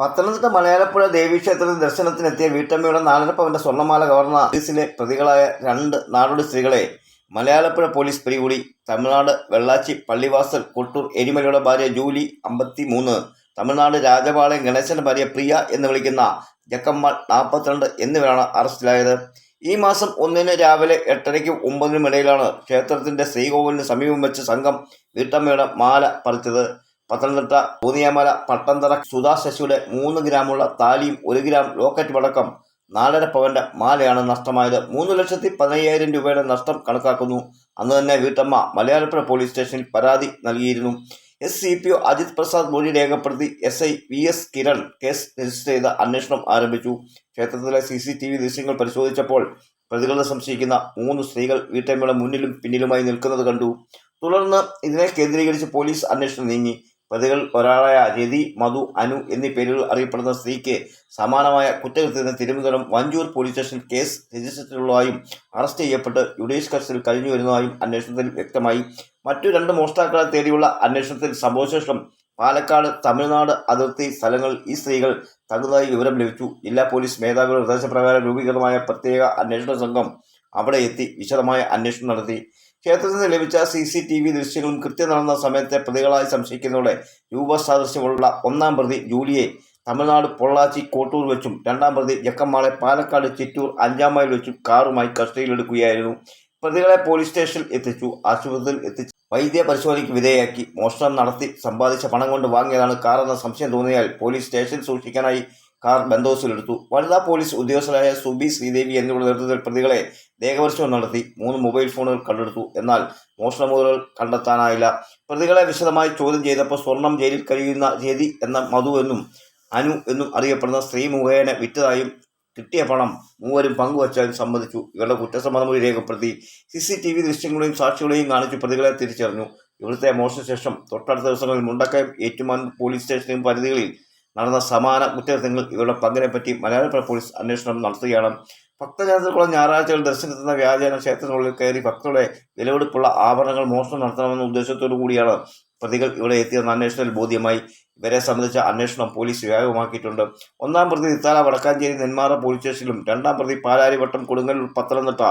പത്തനംതിട്ട മലയാളപ്പുഴ ദേവീക്ഷേത്രത്തിൽ ദർശനത്തിനെത്തിയ വീട്ടമ്മയുടെ നാലര സ്വർണമാല കവർന്ന കേസിലെ പ്രതികളായ രണ്ട് നാടോടി സ്ത്രീകളെ മലയാളപ്പുഴ പോലീസ് പിടികൂടി. തമിഴ്നാട് വെള്ളാച്ചി പള്ളിവാസൽ കൊട്ടൂർ എരിമലയുടെ ഭാര്യ ജൂലി അമ്പത്തി മൂന്ന് തമിഴ്നാട് രാജപാളയം ഗണേശന്റെ ഭാര്യ പ്രിയ എന്ന് വിളിക്കുന്ന ജക്കമ്മാൾ നാൽപ്പത്തിരണ്ട് എന്നിവരാണ് അറസ്റ്റിലായത്. ഈ മാസം ഒന്നിന് രാവിലെ എട്ടരയ്ക്കും ഒമ്പതിനും ഇടയിലാണ് ക്ഷേത്രത്തിന്റെ ശ്രീകോവിലിന് സമീപം വെച്ച് സംഘം വീട്ടമ്മയുടെ മാല പറിച്ചത്. പത്തനംതിട്ട പൂനിയാമല പട്ടന്തറ സുധാ ശശിയുടെ മൂന്ന് ഗ്രാമുള്ള താലിയും ഒരു ഗ്രാം ലോക്കറ്റ് അടക്കം നാലര പവന്റെ മാലയാണ് നഷ്ടമായത്. മൂന്ന് ലക്ഷത്തി പതിനയ്യായിരം രൂപയുടെ നഷ്ടം കണക്കാക്കുന്നു. അന്ന് തന്നെ വീട്ടമ്മ മലയാളപ്പുഴ പോലീസ് സ്റ്റേഷനിൽ പരാതി നൽകിയിരുന്നു. S C P O Ajith Prasad മൊഴി രേഖപ്പെടുത്തി S I V S Kiran case register ചെയ്ത അന്വേഷണം ആരംഭിച്ചു. ക്ഷേത്രത്തിലെ സി സി ടി വി ദൃശ്യങ്ങൾ പരിശോധിച്ചപ്പോൾ പ്രതികളെ സംശയിക്കുന്ന മൂന്ന് സ്ത്രീകൾ വീട്ടമ്മയുടെ മുന്നിലും പിന്നിലുമായി നിൽക്കുന്നത് കണ്ടു. തുടർന്ന് ഇതിനെ കേന്ദ്രീകരിച്ച് പോലീസ് അന്വേഷണം നീങ്ങി. പ്രതികൾ ഒരാളായ രതി മധു അനു എന്നീ പേരുകൾ അറിയപ്പെടുന്ന സ്ത്രീക്ക് സമാനമായ കുറ്റകൃത്യത്തിന് Thiruvananthapuram Vanchoor police station case register ചെയ്തിട്ടുള്ളതായും arrest ചെയ്യപ്പെട്ട് ജുഡീഷ്യൽ കസ്റ്റഡിയിൽ കഴിഞ്ഞു വരുന്നതായും അന്വേഷണത്തിൽ വ്യക്തമായി. മറ്റു രണ്ട് മോഷ്ടാക്കളെ തേടിയുള്ള അന്വേഷണത്തിൽ സംഭവശേഷം പാലക്കാട് തമിഴ്നാട് അതിർത്തി സ്ഥലങ്ങളിൽ ഈ സ്ത്രീകൾ തകുന്നതായി വിവരം ലഭിച്ചു. ജില്ലാ പോലീസ് മേധാവിയുടെ നിർദ്ദേശപ്രകാരം രൂപീകൃതമായ പ്രത്യേക അന്വേഷണ സംഘം അവിടെ എത്തി വിശദമായ അന്വേഷണം നടത്തി. ക്ഷേത്രത്തിൽ നിന്ന് ലഭിച്ച സി സി ടി വി ദൃശ്യങ്ങളും കൃത്യം നടന്ന സമയത്തെ പ്രതികളായി സംശയിക്കുന്നതോടെ രൂപസാദൃശ്യമുള്ള ഒന്നാം പ്രതി ജൂലിയെ തമിഴ്നാട് പൊള്ളാച്ചി കോട്ടൂർ വെച്ചും രണ്ടാം പ്രതി ജക്കമ്മാളെ പാലക്കാട് ചിറ്റൂർ അഞ്ചാം മൈൽ വെച്ചും കാറുമായി കസ്റ്റഡിയിലെടുക്കുകയായിരുന്നു. പ്രതികളെ പോലീസ് സ്റ്റേഷനിൽ എത്തിച്ചു ആശുപത്രിയിൽ എത്തിച്ചു. വൈദ്യ പരിശോധനയ്ക്ക് വിധേയയാക്കി. മോഷണം നടത്തി സമ്പാദിച്ച പണം കൊണ്ട് വാങ്ങിയതാണ് കാറെന്ന സംശയം തോന്നിയാൽ പോലീസ് സ്റ്റേഷൻ സൂക്ഷിക്കാനായി കാർ ബന്ദോബസ്തിലെടുത്തു വനിതാ പോലീസ് ഉദ്യോഗസ്ഥരായ സുബി ശ്രീദേവി എന്നിവരുടെ നേതൃത്വത്തിൽ പ്രതികളെ ദേഹപരിശോധന നടത്തി. മൂന്ന് മൊബൈൽ ഫോണുകൾ കണ്ടെടുത്തു. എന്നാൽ മോഷണ മുതലുകൾ കണ്ടെത്താനായില്ല. പ്രതികളെ വിശദമായി ചോദ്യം ചെയ്തപ്പോൾ സ്വർണം ജയിലിൽ കഴിയുന്ന രതി എന്ന മധു എന്നും അനു എന്നും അറിയപ്പെടുന്ന സ്ത്രീ മുഖേന വിറ്റതായും കിട്ടിയ പണം മൂവരും പങ്കുവച്ചാലും സംബന്ധിച്ചു ഇവരുടെ കുറ്റസമ്മതമൊഴി രേഖപ്പെടുത്തി. സി സി ടി വി ദൃശ്യങ്ങളെയും സാക്ഷികളെയും കാണിച്ച് പ്രതികളെ തിരിച്ചറിഞ്ഞു. ഇവിടുത്തെ മോഷണശേഷം തൊട്ടടുത്ത ദിവസങ്ങളിൽ മുണ്ടക്കയം ഏറ്റുമാൻ പോലീസ് സ്റ്റേഷനും പരിധികളിൽ നടന്ന സമാന കുറ്റകൃത്യങ്ങൾ ഇവരുടെ പങ്കിനെപ്പറ്റി മലയാളപ്പുഴ പോലീസ് അന്വേഷണം നടത്തുകയാണ്. ഭക്തജനതക്കുളം ഞായറാഴ്ചകൾ ദർശനത്തിന് വ്യാജേന ക്ഷേത്രങ്ങളിൽ കയറി ഭക്തരുടെ വിലവെടുപ്പുള്ള ആഭരണങ്ങൾ മോഷണം നടത്തണമെന്ന ഉദ്ദേശത്തോടു കൂടിയാണ് പ്രതികൾ ഇവിടെ എത്തിയെന്ന അന്വേഷണത്തിൽ ബോധ്യമായി. ഇവരെ സംബന്ധിച്ച അന്വേഷണം പോലീസ് വ്യാപകമാക്കിയിട്ടുണ്ട്. ഒന്നാം പ്രതി ഇത്താല വടക്കാഞ്ചേരി നെന്മാറ പോലീസ് സ്റ്റേഷനിലും രണ്ടാം പ്രതി പാലാരിവട്ടം കൊടുങ്ങല്ലൂർ പത്തനംതിട്ട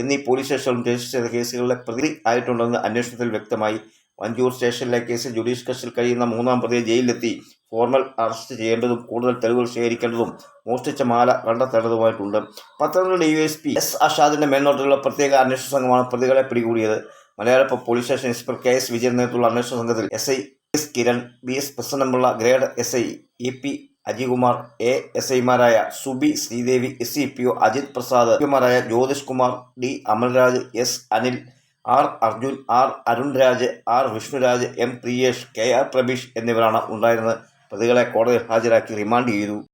എന്നീ പോലീസ് സ്റ്റേഷനിലും രജിസ്റ്റർ ചെയ്ത കേസുകളിലെ പ്രതി ആയിട്ടുണ്ടെന്ന് അന്വേഷണത്തിൽ വ്യക്തമായി. വഞ്ചൂർ സ്റ്റേഷനിലെ കേസിൽ ജുഡീഷ്യൽ കസ്റ്റഡിയിൽ കഴിയുന്ന മൂന്നാം പ്രതിയെ ജയിലിലെത്തി. ഫോർമൽ അറസ്റ്റ് ചെയ്യേണ്ടതും കൂടുതൽ തെളിവുകൾ ശേഖരിക്കേണ്ടതും മോഷ്ടിച്ച മാല കണ്ടെത്തേണ്ടതുമായിട്ടുണ്ട്. Pathanamthitta D S P S അഷാദിന്റെ മേൽനോട്ടത്തിലുള്ള പ്രത്യേക അന്വേഷണ സംഘമാണ് പ്രതികളെ പിടികൂടിയത്. മലയാള police station inspector K S Vijayan നേതൃത്വത്തിലുള്ള അന്വേഷണ സംഘത്തിൽ S I S Kiran B S പ്രസന്നമുള്ള grade S I A P Ajikumar A S ഐമാരായ Subi Sreedevi S C P O Ajith Prasad പിമാരായ Jyothish Kumar D Amalraj S Anil R Arjun R Arunraj R Vishnuraj M Priyesh K R Prabeesh എന്നിവരാണ് ഉണ്ടായിരുന്നത്. പ്രതികളെ കോടതിയിൽ ഹാജരാക്കി remand ചെയ്തു.